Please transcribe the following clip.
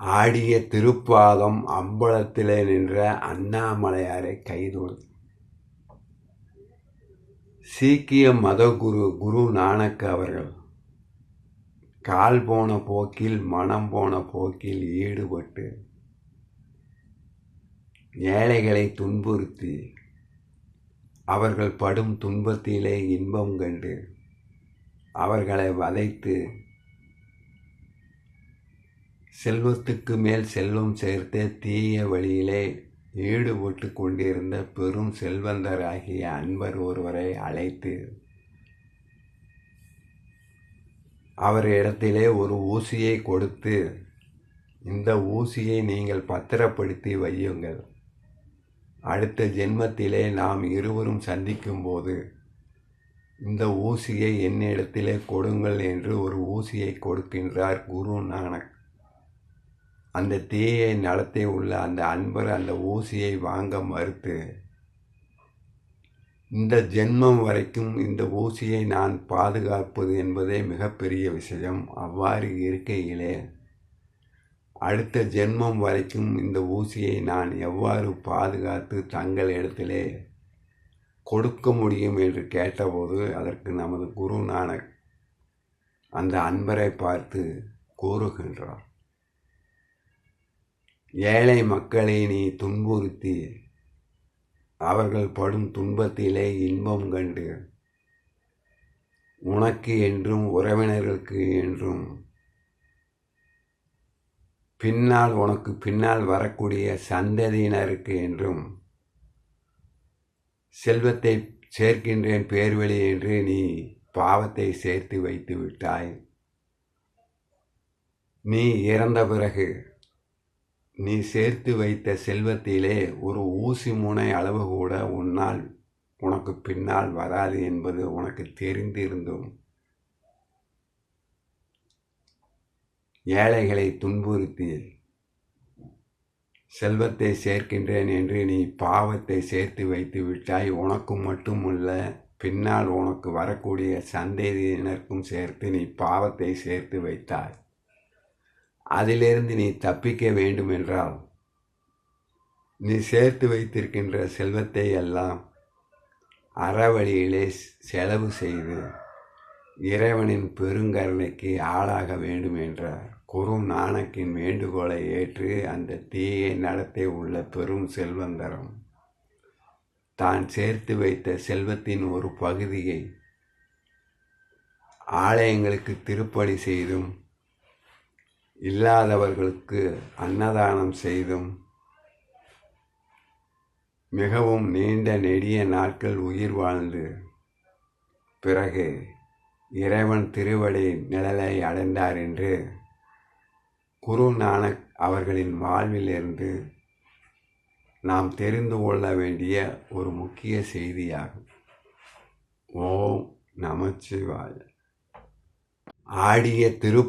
ஆடிய திருப்பாதம் அம்பலத்திலே நின்ற அண்ணாமலையாரை கைதொழு. சீக்கிய மதகுரு குரு நானக் அவர்கள் கால் போன போக்கில் மனம் போன போக்கில் ஈடுபட்டு ஏழைகளை துன்புறுத்தி அவர்கள் படும் துன்பத்திலே இன்பம் கண்டு அவர்களை வதைத்து செல்வத்துக்கு மேல் செல்வம் சேர்த்தே தீய வழியிலே ஈடுபட்டு கொண்டிருந்த பெரும் செல்வந்தராகிய அன்பர் ஒருவரை அழைத்து அவர் இடத்திலே ஒரு ஊசியை கொடுத்து இந்த ஊசியை நீங்கள் பத்திரப்படுத்தி வையுங்கள். அடுத்த ஜென்மத்திலே நாம் இருவரும் சந்திக்கும்போது இந்த ஊசியை என்னிடத்திலே கொடுங்கள் என்று ஒரு ஊசியை கொடுக்கின்றார் குரு நானக். அந்த தீயை நடத்தி உள்ள அந்த அன்பர் அந்த ஊசியை வாங்க மறுத்து இந்த ஜென்மம் வரைக்கும் இந்த ஊசியை நான் பாதுகாப்பது என்பதே மிகப்பெரிய விஷயம். அவ்வாறு இருக்கையிலே அடுத்த ஜென்மம் வரைக்கும் இந்த ஊசியை நான் எவ்வாறு பாதுகாத்து தங்கள் இடத்திலே கொடுக்க முடியும் என்று கேட்டபோது அதற்கு நமது குரு நானக் அந்த அன்பரை பார்த்து கூறுகின்றார். ஏழை மக்களை நீ துன்புறுத்தி அவர்கள் படும் துன்பத்திலே இன்பம் கண்டு உனக்கு என்றும் உறவினர்களுக்கு என்றும் பின்னால் உனக்கு பின்னால் வரக்கூடிய சந்ததியினருக்கு என்றும் செல்வத்தை சேர்க்கின்றேன் பேர்வழி என்று நீ பாவத்தை சேர்த்து வைத்து விட்டாய். நீ இறந்த பிறகு நீ சேர்த்து வைத்த செல்வத்திலே ஒரு ஊசி முனை அளவு கூட உன்னால் உனக்கு பின்னால் வராது என்பது உனக்கு தெரிந்திருந்தும். ஏழைகளை துன்புறுத்தி செல்வத்தை சேர்க்கின்றேன் என்று நீ பாவத்தை சேர்த்து வைத்து விட்டாய். உனக்கு மட்டுமல்ல பின்னால் உனக்கு வரக்கூடிய சந்தேதியினருக்கும் சேர்த்து நீ பாவத்தை சேர்த்து வைத்தாய். அதிலிருந்து நீ தப்பிக்க வேண்டுமென்றால் நீ சேர்த்து வைத்திருக்கின்ற செல்வத்தை எல்லாம் அறவழியிலே செலவு செய்து இறைவனின் பெருங்கருணைக்கு ஆளாக வேண்டும் என்ற குரு நாணக்கின் வேண்டுகோளை ஏற்று அந்த தீயை நடத்தி உள்ள பெரும் செல்வந்தரம் தான் சேர்த்து வைத்த செல்வத்தின் ஒரு பகுதியை ஆலயங்களுக்கு திருப்பணி செய்தும் இல்லாதவர்களுக்கு அன்னதானம் செய்தும் மிகவும் நீண்ட நெடிய நாட்கள் உயிர் வாழ்ந்து பிறகு இறைவன் திருவடி நிழலை அடைந்தார் என்று குரு நானக் அவர்களின் வாழ்விலிருந்து நாம் தெரிந்து கொள்ள வேண்டிய ஒரு முக்கிய செய்தியாகும். ஓம் நமச்சிவாய. ஆடிய திரு